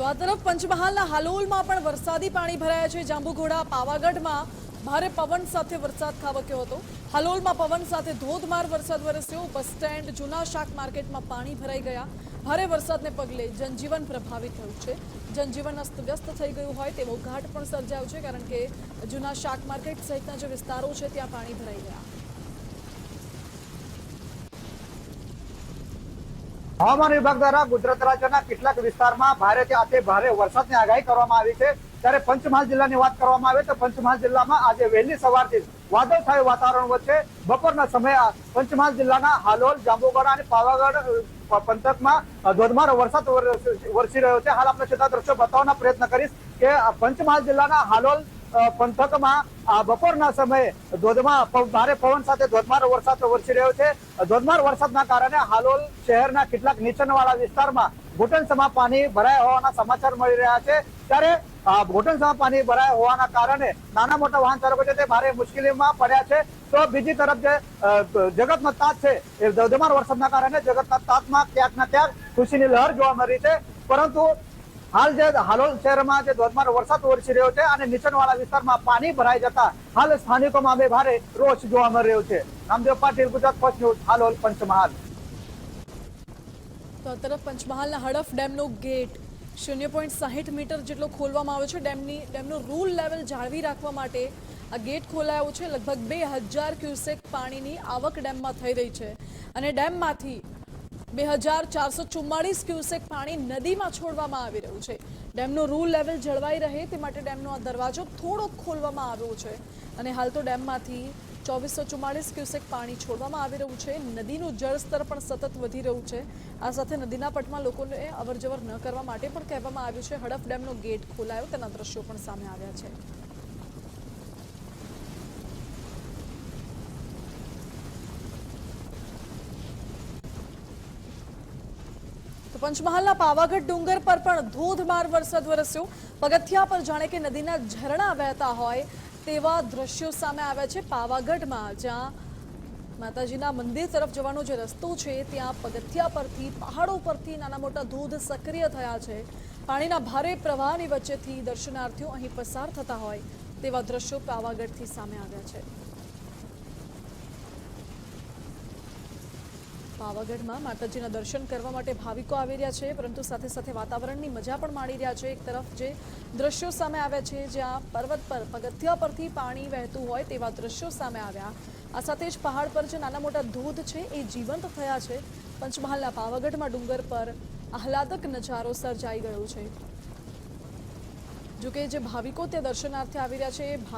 તો આ તરફ પંચમહાલના હાલોલમાં પણ વરસાદી પાણી ભરાયા છે. જાંબુઘોડા, પાવાગઢમાં ભારે પવન સાથે વરસાદ ખાબક્યો હતો. હાલોલમાં પવન સાથે ધોધમાર વરસાદ વરસ્યો. બસ સ્ટેન્ડ, જૂના શાક માર્કેટમાં પાણી ભરાઈ ગયા. ભારે વરસાદને પગલે જનજીવન પ્રભાવિત થયું છે. જનજીવન અસ્તવ્યસ્ત થઈ ગયું હોય તેવો ઘાટ પણ સર્જાયો છે, કારણ કે જૂના શાક માર્કેટ સહિતના જે વિસ્તારો છે, ત્યાં પાણી ભરાઈ ગયા. હવામાન વિભાગ દ્વારા ગુજરાત રાજ્યના કેટલાક વિસ્તારમાં ભારેથી અતિ ભારે વરસાદની આગાહી કરવામાં આવી છે. ત્યારે પંચમહાલ જિલ્લાની વાત કરવામાં આવે તો પંચમહાલ જિલ્લામાં આજે વહેલી સવારથી વાદળછાયું વાતાવરણ વચ્ચે બપોરના સમયે પંચમહાલ જિલ્લાના હાલોલ જાંબુગઢ અને પાવાગઢ પંથકમાં ધોધમાર વરસાદ વર- વરસી રહ્યો છે. હાલ આપણે સીધા દ્રશ્યો બતાવવાનો પ્રયત્ન કરીશ કે પંચમહાલ જિલ્લાના હાલોલ પંથકમાં બપોરના સમયે ધોધમાર ભારે પવન સાથે ધોધમાર વરસાદ વરસી રહ્યો છે. ધોધમાર વરસાદના કારણે હાલોલ શહેરના કેટલાક નીચાણવાળા વિસ્તારમાં ઘૂંટણસમાં પાણી ભરાયા હોવાના સમાચાર મળી રહ્યા છે. ત્યારે આ ઘૂંટણસમાં પાણી ભરાયા હોવાના કારણે નાના મોટા વાહન ચાલકો છે તે ભારે મુશ્કેલીમાં પડ્યા છે. તો બીજી તરફ જે જગતનો તાત છે એ ધોધમાર વરસાદના કારણે જગતના તાતમાં ક્યાંક ના ક્યાંક ખુશીની લહેર જોવા મળી છે. પરંતુ હાલ જે હાલોલ શહેરમાં જે ધોધમાર વરસાદ વરસી રહ્યો છે અને નીચાણવાળા વિસ્તારમાં પાણી ભરાઈ જતા હાલ સ્થાનિકોમાં બે ભારે રોષ જોવા મળી રહ્યો છે. Namdev Patil, Gujarat first news, Halol, Panchmahal. તો તરફ પંચમહાલના હડફ ડેમનો ગેટ શૂન્ય પોઈન્ટ સાહીઠ મીટર જેટલો ખોલવામાં આવ્યો છે. ડેમની, ડેમનું રૂલ લેવલ જાળવી રાખવા માટે આ ગેટ ખોલાયો છે. લગભગ બે હજાર ક્યુસેક પાણીની આવક ડેમમાં થઈ રહી છે. અને ડેમમાંથી બે હજાર ચારસો ચુમ્માળીસ ક્યુસેક પાણી નદીમાં છોડવામાં આવી રહ્યું છે. ડેમનો રૂલ લેવલ જળવાઈ રહે તે માટે ડેમનો આ દરવાજો થોડો ખોલવામાં આવ્યો છે. અને હાલ તો ડેમમાંથી ચોવીસો ચુમ્માળીસ ક્યુસેક પાણી છોડવામાં આવી રહ્યું છે. નદીનું જળસ્તર પણ સતત વધી રહ્યું છે. આ સાથે નદીના પટમાં લોકોને અવરજવર ન કરવા માટે પણ કહેવામાં આવ્યું છે. હડફ ડેમનો ગેટ ખોલાયો, તેના દ્રશ્યો પણ સામે આવ્યા છે. પંચમહાલના પાવાગઢ ડુંગર પર પણ ધોધમાર વરસાદ વરસ્યો. પગથિયા પર જાણે કે નદીના ઝરણા વહેતા હોય તેવા દ્રશ્યો સામે આવ્યા છે પાવાગઢમાં, જ્યાં માતાજીના મંદિર તરફ જવાનો જે રસ્તો છે, ત્યાં પગથિયા પરથી, પહાડો પરથી નાના મોટા ધોધ સક્રિય થયા છે. પાણીના ભારે પ્રવાહની વચ્ચેથી દર્શનાર્થીઓ અહીં પસાર થતા હોય તેવા દ્રશ્યો પાવાગઢથી સામે આવ્યા છે. પાવાગઢમાં માતાજીના દર્શન કરવા માટે ભાવિકો આવી રહ્યા છે, પરંતુ સાથે સાથે વાતાવરણની મજા પણ માણી રહ્યા છે. એક તરફ જે દ્રશ્યો સામે આવ્યા છે, જ્યાં પર્વત પર પગથિયા પરથી પાણી વહેતું હોય તેવા દ્રશ્યો સામે આવ્યા. આ સાથે જ પહાડ પર જે નાના મોટા ધોધ છે, એ જીવંત થયા છે. પંચમહાલના પાવાગઢમાં ડુંગર પર આહલાદક નજારો સર્જાઈ ગયો છે. જોકે જે ભાવિકો ત્યાં દર્શનાર્થે આવી રહ્યા છે